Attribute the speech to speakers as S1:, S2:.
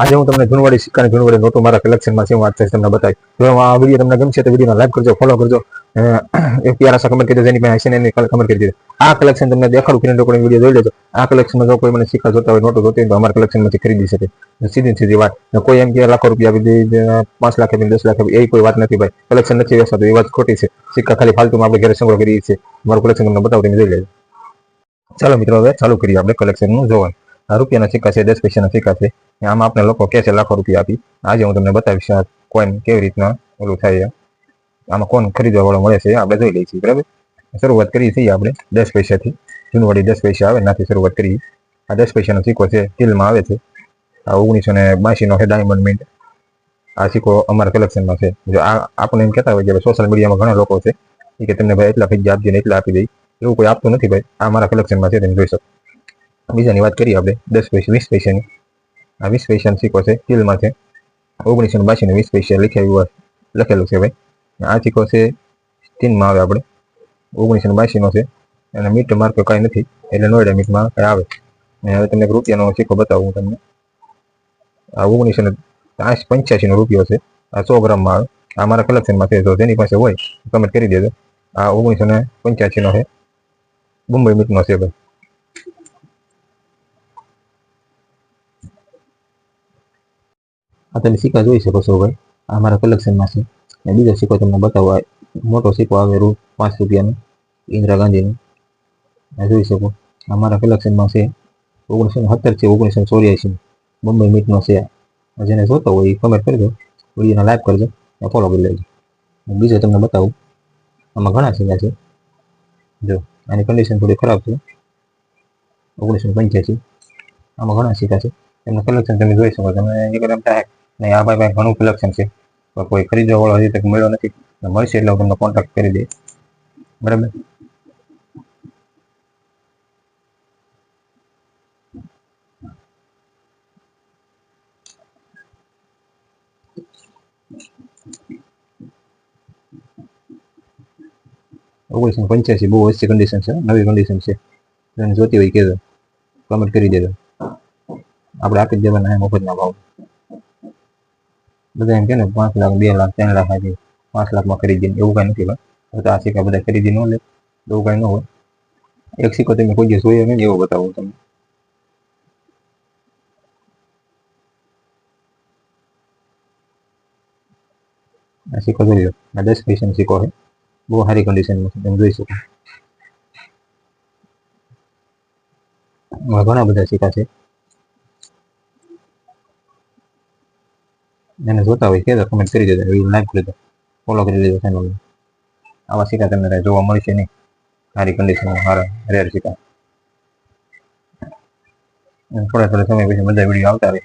S1: આજે હું તમને જૂનવાડી સિક્કાની જૂનવાડી નોટો મારા કલેક્શનમાં છે, હું વાત તમને બતાવી જો આ વીડિયો તમને ગમશે તો વિડીયોને લાઈક કરજો ફોલો કરજો એક પ્યારા સા કમેન્ટ કરી દેજો એની પાસે હશે એની કમેન્ટ કરી દેજો આ કલેક્શન તમને દેખાડું, કિરણ રેકોર્ડિંગ વીડિયો જોઈ લેજો. આ કલેક્શનમાં જો કોઈ મને સિક્કા જોતા હોય, નોટો જોતી હોય, તો અમારા કલેક્શનમાંથી ખરીદી શકે. સીધી સીધી વાત. કોઈ એમ કે લાખો રૂપિયા આપી દે પાંચ લાખ આપી દસ લાખ આપી એ કોઈ વાત નથી ભાઈ. કલેક્શન નથી વેચાતું એ વાત ખોટી છે. સિક્કા ખાલી ફાલતુમાં આપણે ઘરે સંગ્રહ કરીએ છીએ. મારું કલેક્શન તમને બતાવું, તમે જોઈ લેજો. ચાલો મિત્રો, હવે ચાલુ કરીએ આપણે કલેક્શનનું જોવાનું. રૂપિયાના સિક્કા છે દસ પૈસાના સિક્કા છે આમાં આપણે લોકો કે છે, લાખો રૂપિયા આપી. આજે હું તમને બતાવીશ કોઈન કેવી રીતના ઓલું થાય. આમાં કોણ ખરીદવા વાળો મળે છે આપણે જોઈ લઈએ છીએ બરાબર? શરૂઆત કરીએ છીએ આપણે દસ પૈસાથી. જૂનવાડી દસ પૈસા આવે નાથી શરૂઆત કરીએ. આ દસ પૈસાનો સિક્કો છે, તિલમાં આવે છે. આ ઓગણીસો ને બાંશીનો છે ડાયમંડ મિન્ટ આ સિક્કો અમારા કલેક્શનમાં છે. જો આ આપણે એમ કહેતા હોય કે સોશિયલ મીડિયામાં ઘણા લોકો છે, એ કે તમને ભાઈ એટલા ફીજા આપજો ને એટલા આપી દઈ એવું કોઈ આપતું નથી ભાઈ. આ મારા કલેક્શનમાં છે, તમે જોઈ શકો. બીજાની વાત કરીએ આપણે. દસ પૈસા વીસ પૈસાની આ વીસ પૈસાનો સિક્કો છે, તિલમાં છે. ઓગણીસો ને બાસીનો વીસ પૈસા લખાયું લખેલું છે ભાઈ. આ સિક્કો છે સ્ટીનમાં આવે આપણે. ઓગણીસો ને બાસીનો છે. અને મીટ માર્ક કાંઈ નથી, એટલે નોઈડા મીટમાં કાંઈ આવે. અને હવે તમને રૂપિયાનો સિક્કો બતાવું હું તમને. આ ઓગણીસો ને પંચ્યાસીનો રૂપિયો છે. આ સો ગ્રામમાં આવે. આ મારા કલેક્શનમાં છે, તો જેની પાસે હોય કમેન્ટ કરી દેજો. આ ઓગણીસો ને પંચ્યાસીનો છે. મુંબઈ મીટનો છે ભાઈ. આ તમે સિક્કા જોઈ શકો છો ભાઈ? આ મારા કલેક્શનમાં છે. અને બીજો સિક્કો તમને બતાવવા મોટો સિક્કો આવે રૂ પાંચ રૂપિયાનો, ઇન્દિરા ગાંધીનો. જોઈ શકો. આ મારા કલેક્શનમાં છે. ઓગણીસો સત્તર છે ઓગણીસો ચોર્યાસી મુંબઈ મીટનો છે જેને જોતો હોય એ કમેન્ટ કરજો. વિડીયોને લાઈક કરજો. અને ફોલો કરી લેજો. બીજો તમને બતાવું. આમાં ઘણા સિંગા છે. જો, આની કન્ડિશન થોડી ખરાબ છે. ઓગણીસો પંચ્યાસી આમાં ઘણા સિક્કા છે. એમનું કલેક્શન તમે જોઈ શકો. તમે એક નહીં આ ભાઈ પાસે ઘણું કલેક્શન છે. પણ કોઈ ખરીદવા વાળો હજી તક મળ્યો નથી. મળશે એટલે હું તમને કોન્ટેક્ટ કરી દઈશ. બરાબર? ઓગણીસો પંચ્યાસી બહુ ઓછી કન્ડિશન છે. નવી કન્ડિશન છે. જોતી હોય કહેજો. કમેન્ટ કરી દેજો. આપણે આપી જ દેવાના મફતના ભાવ. બધા એમ કે ને પાંચ લાખ બે લાખ ત્રણ લાખ આપી પાંચ લાખમાં ખરીદી એવું કાંઈ નથી ભાઈ તો આ સિક્કા બધા ખરીદી ન લે એવું કાંઈ ન હોય એક સિક્કો તમે કોઈ દિવસ જોયો નહીં એવો બતાવો તમને આ સિક્કો જોઈ લો આ દસ પૈસાનો સિક્કો છે બહુ સારી કન્ડિશનમાં છે તમે જોઈ શકો ઘણા બધા સિક્કા છે એને જોતા હોય કે કમેન્ટ કરી દેજો વીડિયો લાઈક કરી દો ફોલો કરી દેજો ચેનલને આવા સિક્કા તમને જોવા મળશે નહીં. સારી કન્ડિશનમાં સારા રેર સિક્કા થોડા થોડા સમય પછી બધા વીડિયો આવતા રહે.